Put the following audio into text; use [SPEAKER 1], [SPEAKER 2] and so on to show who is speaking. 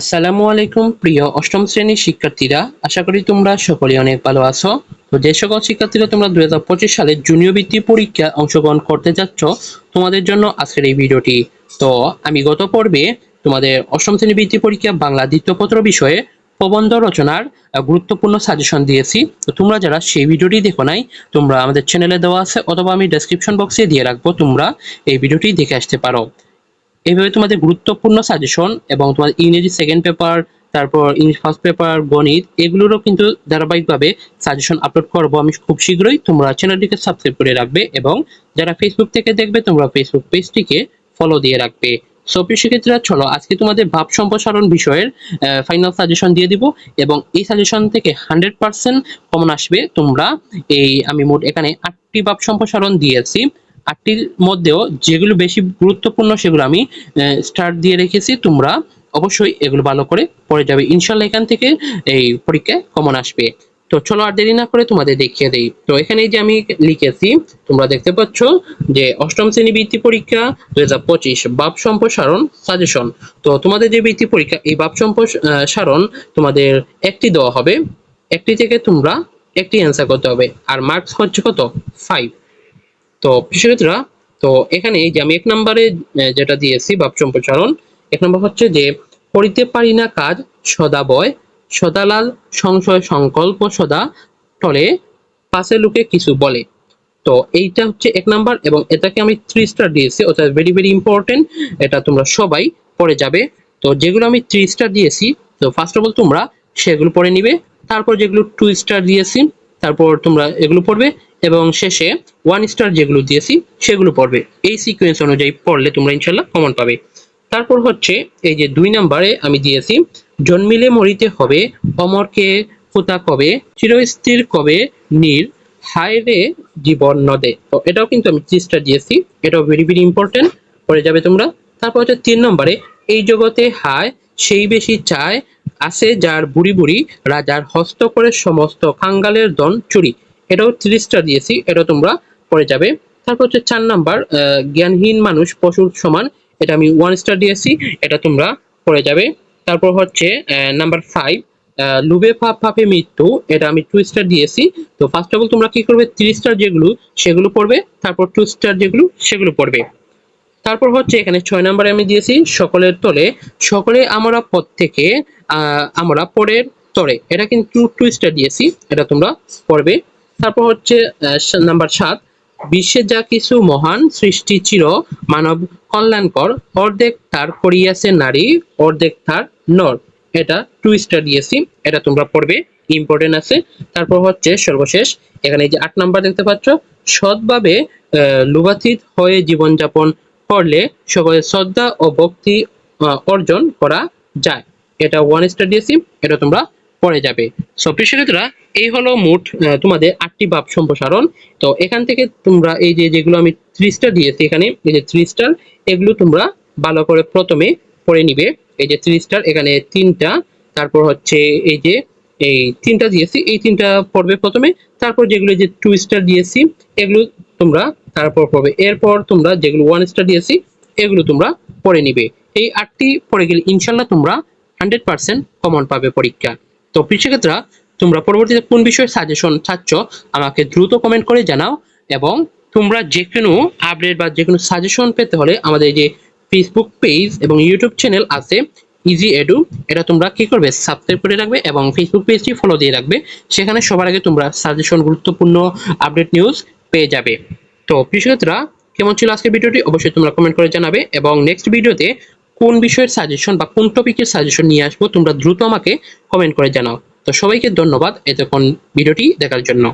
[SPEAKER 1] আসসালামু আলাইকুম, প্রিয় অষ্টম শ্রেণির শিক্ষার্থীরা। আশা করি তোমরা সকলে অনেক ভালো আছো। তো যে সকল শিক্ষার্থীরা তোমরা দুই হাজার পঁচিশ সালে জুনিয়র বৃত্তি পরীক্ষা অংশগ্রহণ করতে যাচ্ছ, তোমাদের জন্য আজকের এই ভিডিওটি। তো আমি গত পর্বে তোমাদের অষ্টম শ্রেণি বৃত্তি পরীক্ষা বাংলা দ্বিতীয় পত্র বিষয়ে প্রবন্ধ রচনার গুরুত্বপূর্ণ সাজেশন দিয়েছি। তো তোমরা যারা সেই ভিডিওটি দেখো নাই, তোমরা আমাদের চ্যানেলে দেওয়া আছে, অথবা আমি ডেসক্রিপশন বক্সে দিয়ে রাখব, তোমরা এই ভিডিওটি দেখে আসতে পারো। এইভাবে তোমাদের গুরুত্বপূর্ণ সাজেশন এবং তোমার ইংরেজি সেকেন্ড পেপার তারপর ইংলিশ ফার্স্ট পেপার গণিত, এগুলোরও কিন্তু ধারাবাহিকভাবে সাজেশন আপলোড করব আমি খুব শীঘ্রই। তোমরা চ্যানেলটিকে সাবস্ক্রাইব করে রাখবে এবং যারা ফেসবুক থেকে দেখবে, তোমরা ফেসবুক পেজটিকে ফলো দিয়ে রাখবে। সো প্রিয় চলো আজকে তোমাদের ভাব সম্প্রসারণ বিষয়ের ফাইনাল সাজেশন দিয়ে দিব এবং এই সাজেশন থেকে হান্ড্রেড পার্সেন্ট কমন আসবে। তোমরা এই, আমি মোট এখানে আটটি ভাব সম্প্রসারণ দিয়েছি। আটটির মধ্যেও যেগুলো বেশি গুরুত্বপূর্ণ সেগুলো আমি স্টার্ট দিয়ে রেখেছি। তোমরা অবশ্যই এগুলো ভালো করে পড়ে যাবে। ইনশাল্লাহ এখান থেকে এই পরীক্ষায় কমন আসবে। তো চলো আর দেরি না করে তোমাদের দেখিয়ে দেই। তো এখানে যে আমি লিখেছি, তোমরা দেখতে পাচ্ছ যে অষ্টম শ্রেণি বৃত্তি পরীক্ষা দুই হাজার পঁচিশ, বাপ সম্প্রসারণ সাজেশন তো তোমাদের যে বৃত্তি পরীক্ষা, এই বাপ সম্প্রসারণ তোমাদের একটি দেওয়া হবে। একটি থেকে তোমরা একটি অ্যান্সার করতে হবে। আর মার্কস হচ্ছে কত? ফাইভ তো শিক্ষার্থীরা তো এখানে যে আমি এক নম্বরে যেটা দিয়েছি, ভাব সম্প্রসারণ, এক নম্বর হচ্ছে যে, করিতে পারি না কাজ, সদা বয়, সদালাল সংশয় সংকল্প সদা টলে পাশে লোকে কিছু বলে। তো এইটা হচ্ছে এক নাম্বার এবং এটাকে আমি থ্রি স্টার দিয়েছি অর্থাৎ ভেরি ভেরি ইম্পর্টেন্ট এটা তোমরা সবাই পড়ে যাবে। তো যেগুলো আমি থ্রি স্টার দিয়েছি, তো ফার্স্ট অফ অল তোমরা সেগুলো পড়ে নিবে, তারপর যেগুলো টু স্টার দিয়েছি, তারপর তোমরা এগুলো পড়বে এবং শেষে ওয়ান স্টার যেগুলো দিয়েছি, সেগুলো পড়বে। এই সিকোয়েন্স অনুযায়ী পড়লে তোমরা ইনশাল্লাহ কমন পাবে। তারপর হচ্ছে এই যে দুই নাম্বারে আমি দিয়েছি, জন্মিলে মরিতে হবে, অমরকে কোথা কবে, চিরস্থির কবে, নীর, হায়রে জীবন নদে। তো এটাও কিন্তু আমি চিজটা দিয়েছি, এটাও ভেরি ভেরি ইম্পর্টেন্ট পড়ে যাবে তোমরা। তারপর হচ্ছে তিন নম্বরে, এই জগতে হায়, সেই বেশি চায়, আছে যার বুড়ি বুড়ি, রাজার হস্ত করে সমস্ত কাঙ্গালের দন চুরি। এটাও তিরিশটা দিয়েছি, এটাও তোমরা পড়ে যাবে। তারপর হচ্ছে চার নাম্বার জ্ঞানহীন মানুষ, পশুর সমান, এটা আমি ওয়ান স্টার দিয়েছি, এটা তোমরা পড়ে যাবে। তারপর হচ্ছে নাম্বার ফাইভ লুবে পাপ পাপে মৃত্যু, এটা আমি টু স্টার দিয়েছি। তো ফার্স্ট অফ অল তোমরা কি করবে? থ্রি স্টার যেগুলো, সেগুলো পড়বে, তারপর টু স্টার যেগুলো, সেগুলো পড়বে। তারপর হচ্ছে এখানে ছয় নম্বরে আমি দিয়েছি, সকলের তলে, সকলে আমরা পদ থেকে আমরা পরের তরে। এটা কিন্তু টু স্টার দিয়েছি, এটা তোমরা পড়বে। তারপর হচ্ছে নাম্বার সাত, বিশ্বে যা কিছু মহান সৃষ্টি চির মানব কল্যাণকর, অর্ধেক তার করিয়াছে নারী, অর্ধেক তার নর। এটা টু স্টার দিয়েছি এটা তোমরা পড়বে ইম্পর্টেন্ট আছে। তারপর হচ্ছে সর্বশেষ, এখানে যে আট নাম্বার দেখতে পাচ্ছ, সৎভাবে লুভাতীত হয়ে জীবনযাপন করলে সকলের শ্রদ্ধা ও ভক্তি অর্জন করা যায়। এটা ওয়ান স্টার দিয়েছি এটা তোমরা পড়ে যাবে। সো প্রিয় এই হলো মোট তোমাদের আটটি ভাব সম্প্রসারণ। তো, এখান থেকে তোমরা এই যে যেগুলো আমি থ্রি স্টার দিয়েছি এখানে, এই যে থ্রি স্টার এগুলো তোমরা ভালো করে প্রথমে পড়ে নিবে। এই যে থ্রি স্টার এখানে তিনটা, তারপর হচ্ছে এই যে, এই তিনটা দিয়েছি, এই তিনটা পড়বে প্রথমে। তারপর যেগুলো যে টু স্টার দিয়েছি, এগুলো তোমরা তারপর পড়বে। এরপর তোমরা যেগুলো ওয়ান স্টার দিয়েছি, এগুলো তোমরা পড়ে নিবে। এই আটটি পড়ে গেলে ইনশাল্লাহ তোমরা হান্ড্রেড পার্সেন্ট কমন পাবে পরীক্ষা তো কৃষিক্ষেত্রা তোমরা পরবর্তীতে কোন বিষয়ে সাজেশন চাচ্ছ আমাকে দ্রুত কমেন্ট করে জানাও এবং তোমরা যে কোনো আপডেট বা যে কোনো সাজেশন পেতে হলে আমাদের যে ফেসবুক পেজ এবং ইউটিউব চ্যানেল আছে ইজি এডু এটা তোমরা কি করবে? সাবস্ক্রাইব করে রাখবে এবং ফেসবুক পেজটি ফলো দিয়ে রাখবে। সেখানে সবার আগে তোমরা সাজেশন গুরুত্বপূর্ণ আপডেট নিউজ পেয়ে যাবে। তো কৃষকরা কেমন ছিল আজকের ভিডিওটি অবশ্যই তোমরা কমেন্ট করে জানাবে এবং নেক্সট ভিডিওতে কোন বিষয়ের সাজেশন বা কোন টপিকের সাজেশন নিয়ে আসব, তোমরা দ্রুত আমাকে কমেন্ট করে জানাও। তো সবাইকে ধন্যবাদ এতক্ষণ ভিডিওটি দেখার জন্য।